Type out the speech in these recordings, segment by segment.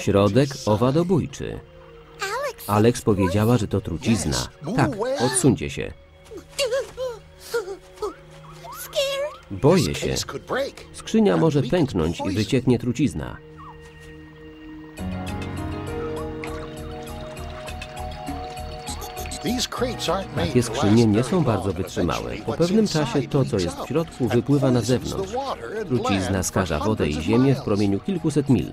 Środek owadobójczy. Alex powiedziała, że to trucizna. Tak, odsuńcie się. Boję się. Skrzynia może pęknąć i wycieknie trucizna. Takie skrzynie nie są bardzo wytrzymałe. Po pewnym czasie to, co jest w środku, wypływa na zewnątrz. Trucizna skaża wodę i ziemię w promieniu kilkuset mil.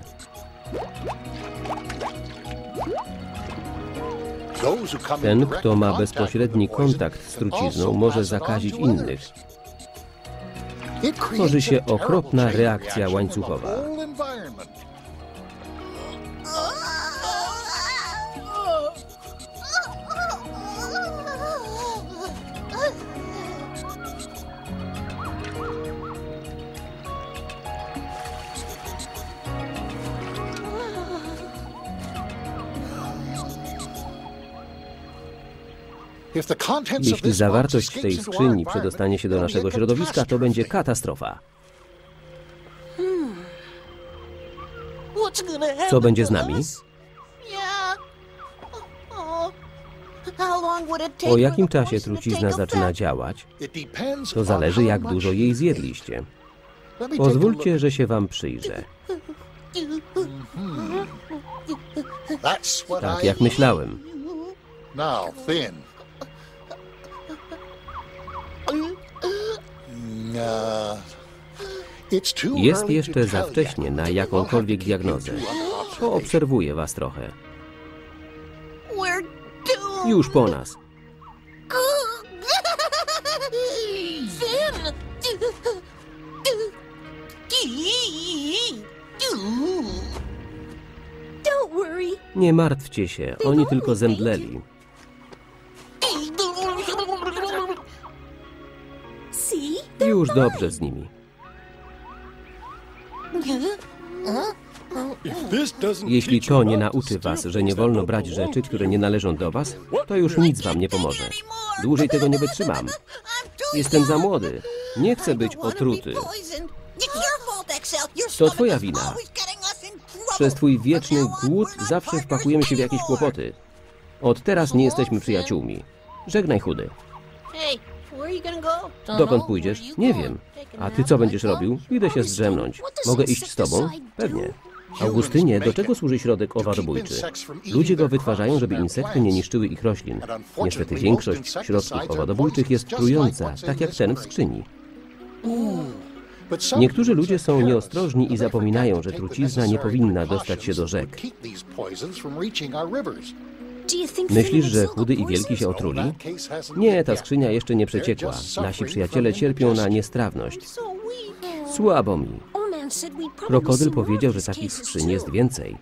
Ten, kto ma bezpośredni kontakt z trucizną, może zakazić innych. Tworzy się okropna reakcja łańcuchowa. Jeśli zawartość tej skrzyni przedostanie się do naszego środowiska, to będzie katastrofa. Co będzie z nami? Po jakim czasie trucizna zaczyna działać? To zależy, jak dużo jej zjedliście. Pozwólcie, że się wam przyjrzę. Tak jak myślałem. Jest jeszcze za wcześnie na jakąkolwiek diagnozę. Poobserwuję was trochę. Już po nas. Nie martwcie się, oni tylko zemdleli. Już dobrze z nimi. Jeśli to nie nauczy was, że nie wolno brać rzeczy, które nie należą do was, to już nic wam nie pomoże. Dłużej tego nie wytrzymam. Jestem za młody. Nie chcę być otruty. To twoja wina. Przez twój wieczny głód zawsze wpakujemy się w jakieś kłopoty. Od teraz nie jesteśmy przyjaciółmi. Żegnaj chudy. Dokąd pójdziesz? Nie wiem. A ty co będziesz robił? Idę się zdrzemnąć. Mogę iść z tobą? Pewnie. Augustynie, do czego służy środek owadobójczy? Ludzie go wytwarzają, żeby insekty nie niszczyły ich roślin. Niestety większość środków owadobójczych jest trująca, tak jak ten w skrzyni. Niektórzy ludzie są nieostrożni i zapominają, że trucizna nie powinna dostać się do rzek. Myślisz, że chudy i wielki się otruli? Nie, ta skrzynia jeszcze nie przeciekła. Nasi przyjaciele cierpią na niestrawność. Słabo mi. Krokodyl powiedział, że takich skrzyń jest więcej.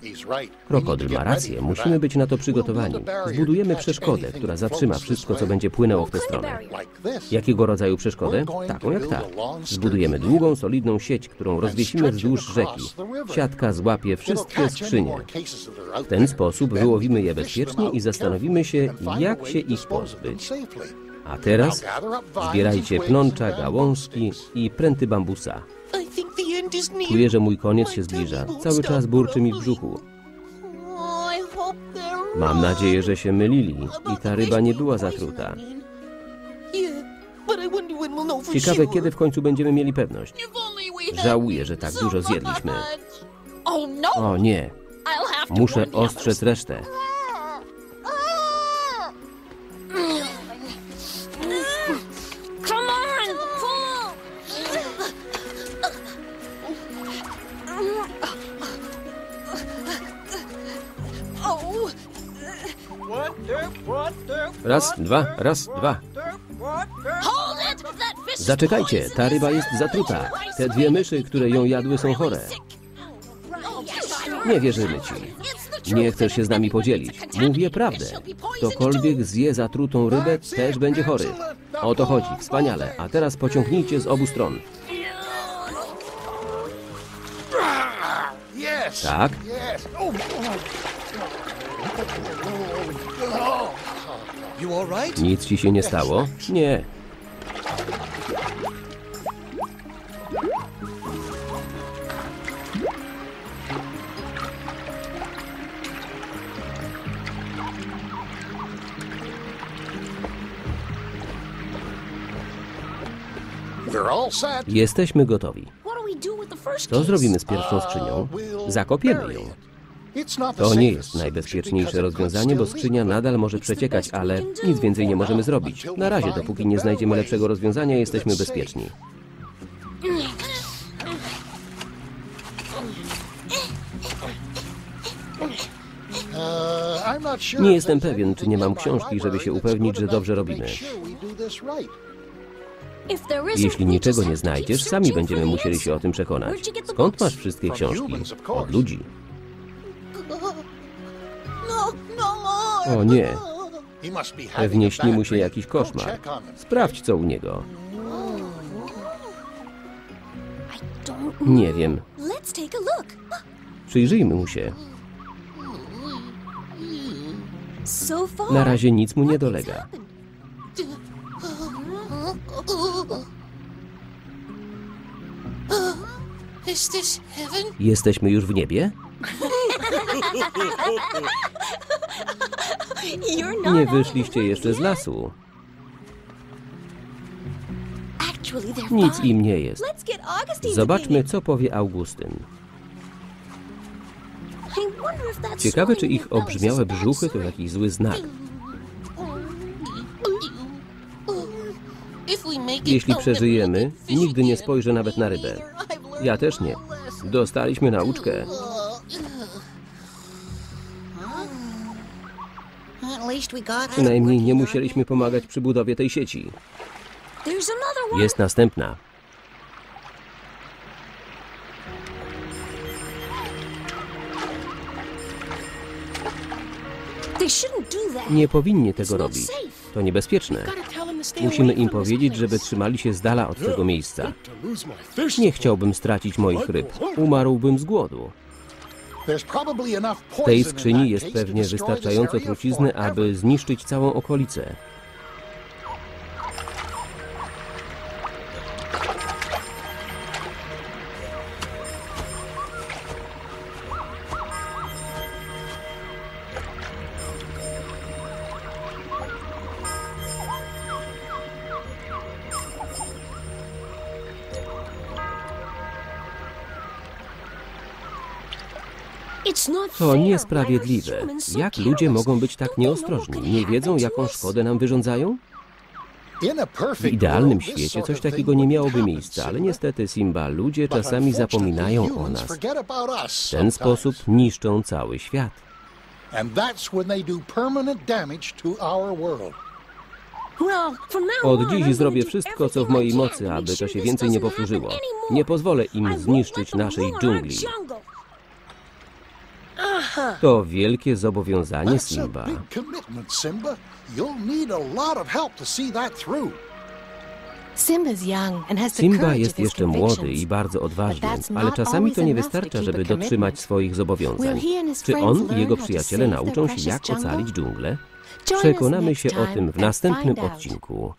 Krokodyl ma rację, musimy być na to przygotowani. Zbudujemy przeszkodę, która zatrzyma wszystko, co będzie płynęło w tę stronę. Jakiego rodzaju przeszkodę? Taką jak ta. Zbudujemy długą, solidną sieć, którą rozwiesimy wzdłuż rzeki. Siatka złapie wszystkie skrzynie. W ten sposób wyłowimy je bezpiecznie i zastanowimy się, jak się ich pozbyć. A teraz zbierajcie pnącza, gałązki i pręty bambusa. Czuję, że mój koniec się zbliża. Cały czas burczy mi w brzuchu. Mam nadzieję, że się mylili i ta ryba nie była zatruta. Ciekawe, kiedy w końcu będziemy mieli pewność. Żałuję, że tak dużo zjedliśmy. O nie, muszę ostrzec resztę. Raz, dwa, raz, dwa. Zaczekajcie, ta ryba jest zatruta. Te dwie myszy, które ją jadły, są chore. Nie wierzymy ci. Nie chcesz się z nami podzielić. Mówię prawdę. Ktokolwiek zje zatrutą rybę, też będzie chory. O to chodzi, wspaniale. A teraz pociągnijcie z obu stron. Tak? Nic ci się nie stało? Nie. They're all set. Jesteśmy gotowi. Co zrobimy z pierwszą skrzynią? Zakopiemy ją. To nie jest najbezpieczniejsze rozwiązanie, bo skrzynia nadal może przeciekać, ale nic więcej nie możemy zrobić. Na razie, dopóki nie znajdziemy lepszego rozwiązania, jesteśmy bezpieczni. Nie jestem pewien, czy nie mam książki, żeby się upewnić, że dobrze robimy. Jeśli niczego nie znajdziesz, sami będziemy musieli się o tym przekonać. Skąd masz wszystkie książki? Od ludzi. O nie, pewnie śni mu się jakiś koszmar. Sprawdź, co u niego. Nie wiem. Let's take a look. Przyjrzyjmy mu się. Na razie nic mu nie dolega. Jesteśmy już w niebie? Nie wyszliście jeszcze z lasu. Nic im nie jest. Zobaczmy, co powie Augustyn. Ciekawe, czy ich obrzmiałe brzuchy to jakiś zły znak. Jeśli przeżyjemy, nigdy nie spojrzę nawet na rybę. Ja też nie. Dostaliśmy nauczkę. Przynajmniej nie musieliśmy pomagać przy budowie tej sieci. Jest następna. Nie powinni tego robić. To niebezpieczne. Musimy im powiedzieć, żeby trzymali się z dala od tego miejsca. Nie chciałbym stracić moich ryb. Umarłbym z głodu. W tej skrzyni jest pewnie wystarczająco trucizny, aby zniszczyć całą okolicę. To niesprawiedliwe. Jak ludzie mogą być tak nieostrożni? Nie wiedzą, jaką szkodę nam wyrządzają? W idealnym świecie coś takiego nie miałoby miejsca, ale niestety, Simba, ludzie czasami zapominają o nas. W ten sposób niszczą cały świat. Od dziś zrobię wszystko, co w mojej mocy, aby to się więcej nie powtórzyło. Nie pozwolę im zniszczyć naszej dżungli. To wielkie zobowiązanie, Simba. Simba. Jest jeszcze młody i bardzo odważny, ale czasami to nie wystarcza, żeby dotrzymać swoich zobowiązań. Czy on i jego przyjaciele nauczą się, jak ocalić dżunglę? Przekonamy się o tym w następnym odcinku.